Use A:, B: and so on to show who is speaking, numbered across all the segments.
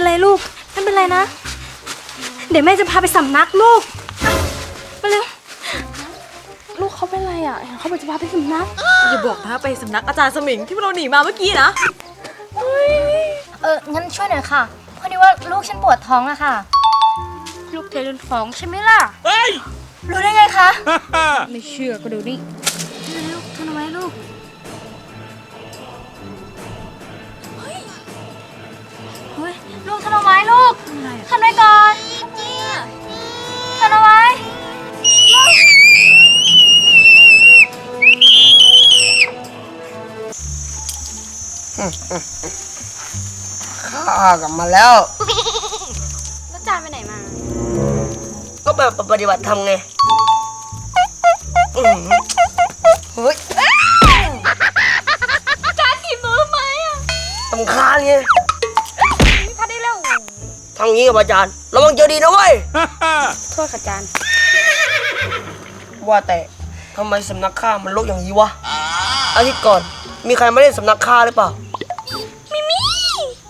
A: เป็นไรลูก ไม่เป็นไรนะ เดี๋ยวแม่จะพาไปสำนักลูกอะมาเร็ว
B: ลูกเขาเป็นไรอะเห็นเขาบอกจะพาไปสำนัก อย่าบอกน
C: ะไปสำนักอาจารย์สมิงที่เราหนีมาเมื่อกี้นะ
A: เอองั้นช่วยหน่อยค่ะพอดีว่าลูกฉันปวดท้องอะค่ะ ลูกเธอโดนฟ้องใช่ไหมล่ะ เฮ้ย รู้ได้ไงคะ ไม่เชื่อก็ดูนี่ ฮ้ยลูกทนเอาไว้ลูกทนไว้ก่อนทนเอาไว้
D: ข้ากลับมาแล้ว แล้วจานไปไหนมา ก็แบบปฏิบัติธรรมไงอื้อหือเฮ้ยจานถี
B: บหนูทำไมอะ
D: ตำคาญไง
A: ไม่พัดได้แล้ว
D: ทำงี้กับอาจารย์ระวังเจอดีนะเว้ย
A: โทษค่ะจาน
D: ว่าแต่ทำไมสำนักข้ามันรกอย่างนี้วะอาทิตย์ก่อน มีใครมาเล่นสำนักข้าหรือเปล่า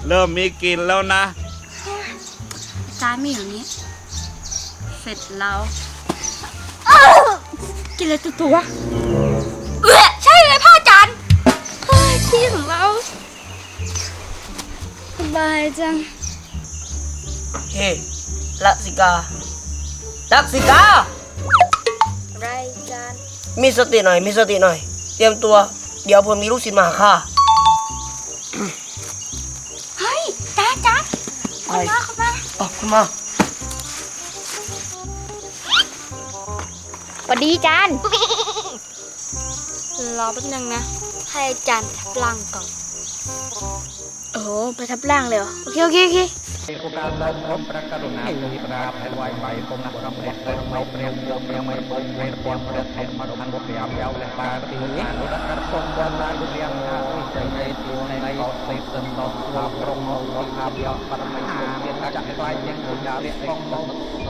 E: เริ่มมีกลินแล้วนะ
A: จานมีอย่างนี้ เสร็จแล้วกินเลยตัวตัวเออใช่เลยพ่อจานเฮ้ยที่ของเราสบายจัง
D: เฮ้ลักสิกาลักสิกาไร
A: จาน
D: มีสติหน่อย มีสติหน่อย เตรียมตัว เดี๋ยวผมมีลูกศิษย์มาหาข้าเฮ้
A: ยจานจ
F: าน
D: ไปม
A: าเข้ามา
D: ออกมา ส
F: วัสดีจาน
A: รอแป๊บนึงนะ ให้อาจารย์ทับล่างก่อน
F: โอ้โหไปทับล่างเลยเหรอ โอเค โอเค โอเคេកូកាលអបប្រករុណាទិប្រាភវៃវៃគុំបរមព្រះព្រះព្រះព្រះព្រះមិនបុវេពនព្រះធម្មរំបុព្រាយោលះបាទីអរកសុំវណ្ណាទិរាងណាវិជ័យទីនៃអត់ទេសិនតោស្លាប្រងមកថាបិយបរមៃមានចក្រវាយទាំងគុំដារៈអង្គមក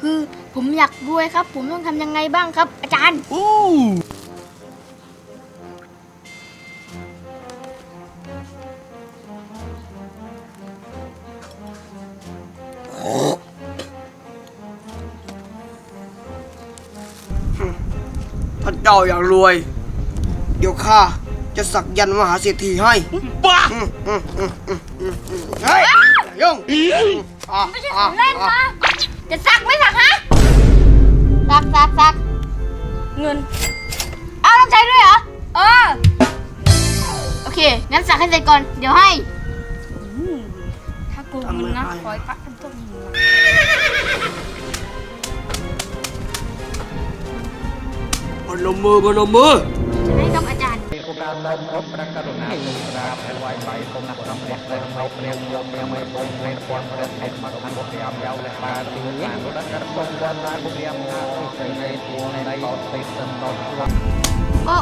F: คือผมอยากรวยครับ ผมต้องทำยังไงบ้างครับ อาจารย์ อู้
D: ถ้าเจ้าอยากรวย เดี๋ยวข้าจะสักยันต์มหาเศรษฐีให้บ้าเฮ้ยอย่ายุ่งอะไม่ใช่ขอะองเล่นอะ
F: นะ จะสักไม่สักฮะซักซักซัก
B: เงิน
F: อ้าวต้องใช้ด้วยเหรอ เออ โอเค งั้นสักให้เสร็จก่อน เดี๋ยวให้
A: อืมถ้าโกงเงินนะขอให้พระทำโทษมึงนะ
D: พนมมือพนมมือ
F: ទៅគ្រប់ប្រករុណាក្រាបថ្វាយបៃគំណាស់ព្រះព្រះព្រះព្រះយកព្រះមេបុព្រះព្រះព្រះឯកមកអង្គព្រះអមយោលក្បាទីនេះដល់ករបវណ្ណាព្រះមហាសេនាទីនៃអត់ទេសិនដល់ខ្លួនអូ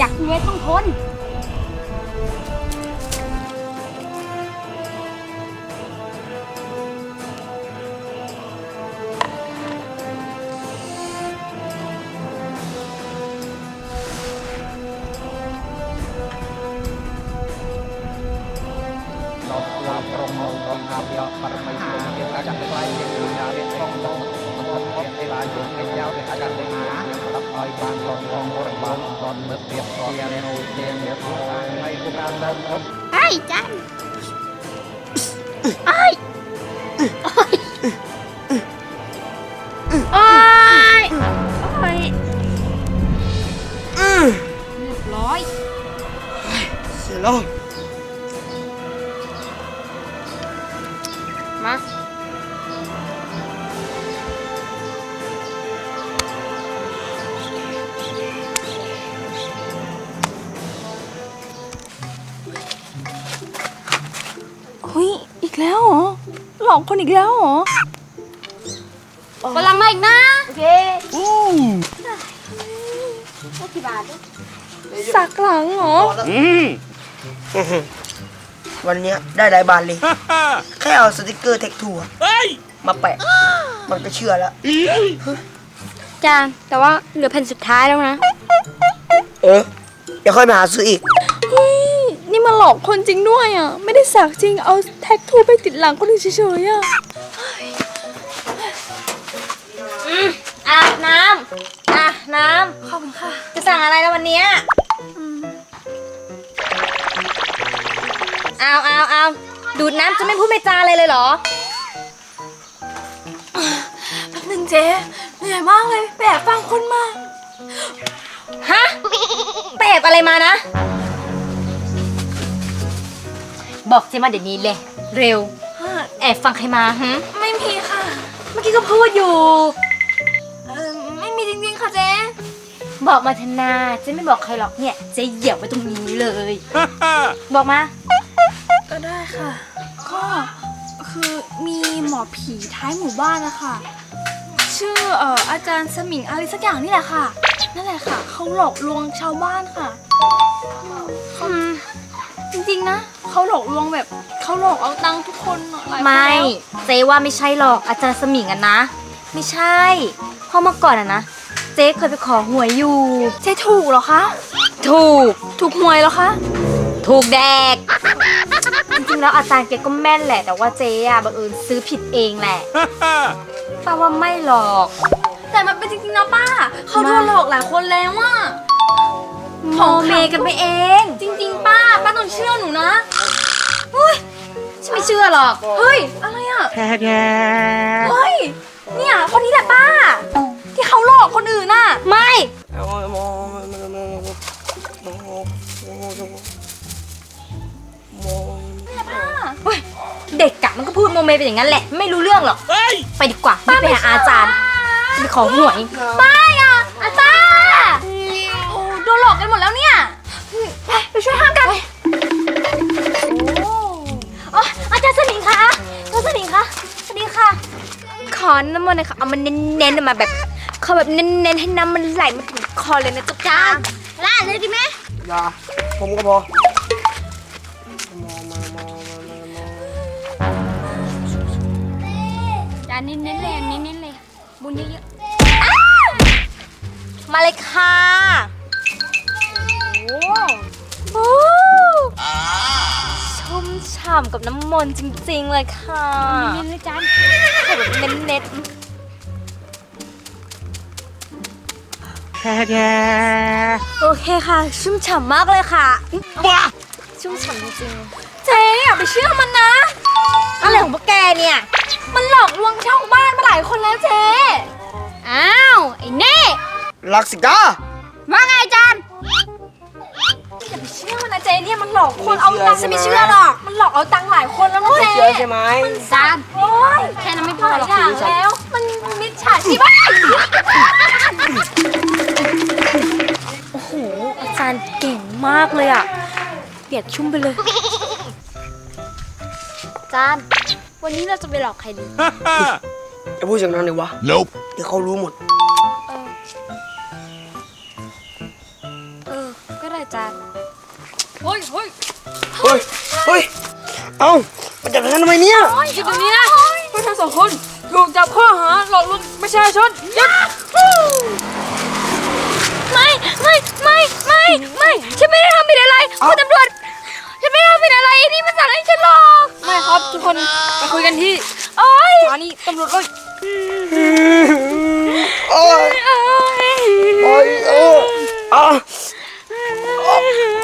B: យ៉ាក់ញ៉េតក្នុងខ្លួន โอ้โอ้ยอยากรวยต้องทน
F: ไอ้จันไอ้โอ้ยโอ้ยโอ้ย
A: เรียบร้อย
D: เสร็จแล้ว
F: มา
B: ฮ้ยอีกแล้วเหรอ หลอกคนอีกแล้วเหรอ
F: ฝรั่งมาอีกนะ โอเค
B: สักหลังเหรอ
D: วันเนี้ยได้หลายบาทเลย แค่เอาสติกเกอร์เทคทัวร์มาแปะ มันก็เชื่อแล้ว
A: จานแต่ว่าเหลือแผ่นสุดท้ายแล้วนะ
D: เออเดี๋ยวค่อยมาหาซื้ออีก
B: เฮ้ยนี่มาหลอกคนจริงด้วยอะ ไม่ได้สักจริงเอาแท็กทูไปติดหลังคนอื่นเฉยๆอะ
A: อาบน้ำอะน้ำ
B: ขอบคุณค่ะ
A: จะสั่งอะไรแล้ววันเนี้ย เอาเอาเอาดูดน้ำจะไม่พูดไม่จาอะไรเลยเหรอ
B: แป๊บนึงเจ๊เหนื่อยมากเลยแบกฟังคนมา
A: ฮะไปแอบอะไรมานะ บอกเจมาเดี๋ยวนี้เลย เร็ว แอบฟังใครมาหึ
B: ไม่มีค่ะ
A: เมื่อกี้ก็พูดอยู่
B: เออไม่มีจริงๆค่ะเจ๊
A: บอกมาเถอะนาเจ๊ไม่บอกใครหรอกเนี่ยเจ๊เหยียบไว้ตรงนี้เลย บอกมา
B: ก็ได้ค่ะ ก็คือมีหมอผีท้ายหมู่บ้านนะคะชื่อเอ่ออาจารย์สมิงอะไรสักอย่างนี่แหละค่ะ นั่นแหละค่ะเขาหลอกลวงชาวบ้านค่ะ
A: เขา
B: จริงๆนะเขาหลอกลวงแบบเขาหลอกเอาตังค์ทุกคนหลายคนไม่แ
A: ล้วเจ๊ว่าไม่ใช่หรอกอาจารย์สมิงอะนะ ไม่ใช่เพราะเมื่อก่อนอะนะเจ๊เคยไปขอหวยอยู่
B: เจ๊ถูกเหรอคะ
A: ถูก
B: ถูกหวยเหรอคะ
A: ถูกแดกจ ริงๆแล้วอาจารย์แกก็แม่นแหละ แต่ว่าเจ๊อะบังเอิญซื้อผิดเองแหละป้าว่าไม่หรอก
B: แต่มันเป็นจริงๆนะป้า เขาโดนหลอกหลายคนแล้วอะ
A: โมเมกันไปเอง
B: จริง ๆ ป้า ป้าต้องเชื่อหนูนะ
A: ฉันไม่เชื่อหรอก
B: เฮ้ย อะไรอะเฮ้ย เนี่ย คนนี้แหละป้า ที่เขาหลอกคนอื่นน่ะ
A: ไม่ กะมันก็พูดโมเมเป็นอย่างนั้นแหละ ไม่รู้เรื่องหรอกไปดีกว่ารีบไปหาอาจารย์ไปขอหวย
B: ไม่อะอาจารย์โอ้โดนหลอกกันหมดแล้วเนี่ยไป
A: ไปช่วยห้ามกันอ๋ออาจารย์สมิงคะอาจารย์สมิงคะสวัสดีค่ะ ขอน้ำมันต์หน่อยค่ะเอามันเน้นๆมาแบบขอแบบเน้นๆให้น้ำมันไหลมาถึงคอเลยนะจ๊ะจ้า
F: ล่าเลยดีไหม
D: อย่าผมก็พอ จานเน้น
F: ๆเลยอันนี้เน้นๆเลย บุญเยอะ
A: มาเลยค่ะโอ้ชุ่มฉ่ำกับน้ำมนต์จริงๆเลยค่ะๆเน้
B: นๆเลยจาน
A: ขอแบบเน้นๆโอเคค่ะ ชุ่มฉ่ำมากเลยค่ะชุ่มฉ่ำจริง
B: เจ๊อย่าไปเชื่อมันนะๆอะไรขอ
A: งพวกแกเนี่ยมัน
B: หลอกลวงชาวบ้านมาหลายคนแล้วเจ๊
A: อ้าว ไอ้เน่
D: ลักสิกา
F: ว่าไงจาน
B: อย่าไปเชื่อมันนะเจ๊เนี่ยมันหลอกคนเอาตังค์ไม่ไม่เชื่เชื่ออหรอก มันหลอกเอาตังค์หลายคนแล้วนะไม่เจ๊ เชื่อใช่
D: ไหม
B: จานโอ้ยแค่นั้นไม่พหอลายหรอกอย่างแล้ว มันมิจฉาชีพ
A: โอ้โห อาจารย์เก่งมากเลยอะ เปียกชุ่มไปเลยจาน วันนี้เราจะไปหลอกใครดี
D: จะพูดอย่างนั้นเลยวะ Nope. เดี๋ยวเขารู้หมด
A: เออก็ได้จาน
B: เฮ้ยเฮ้ยเฮ้ย
D: เฮ้ย เอ้ามาจับฉันทำไมเนี่ย
A: หยุดตรงนี้นะ
B: พวกเธอสองคนถูกจับข้อหาหลอกลวงประชาชนยัดไม่ไม่ไม่ไม่ไม่ฉันไม่ได้ทำผิดอะไรคุณตำรวจฉันไม่ได้ทำผิดอะไรไอ้นี่มันสั่งให้ฉันหลอก ไม่ครับทุกคนไปคุยกันที่โอ๊ยสถานี้ตำรวจโอ๊ยโอ๊ยโอ๊ยโอ้ย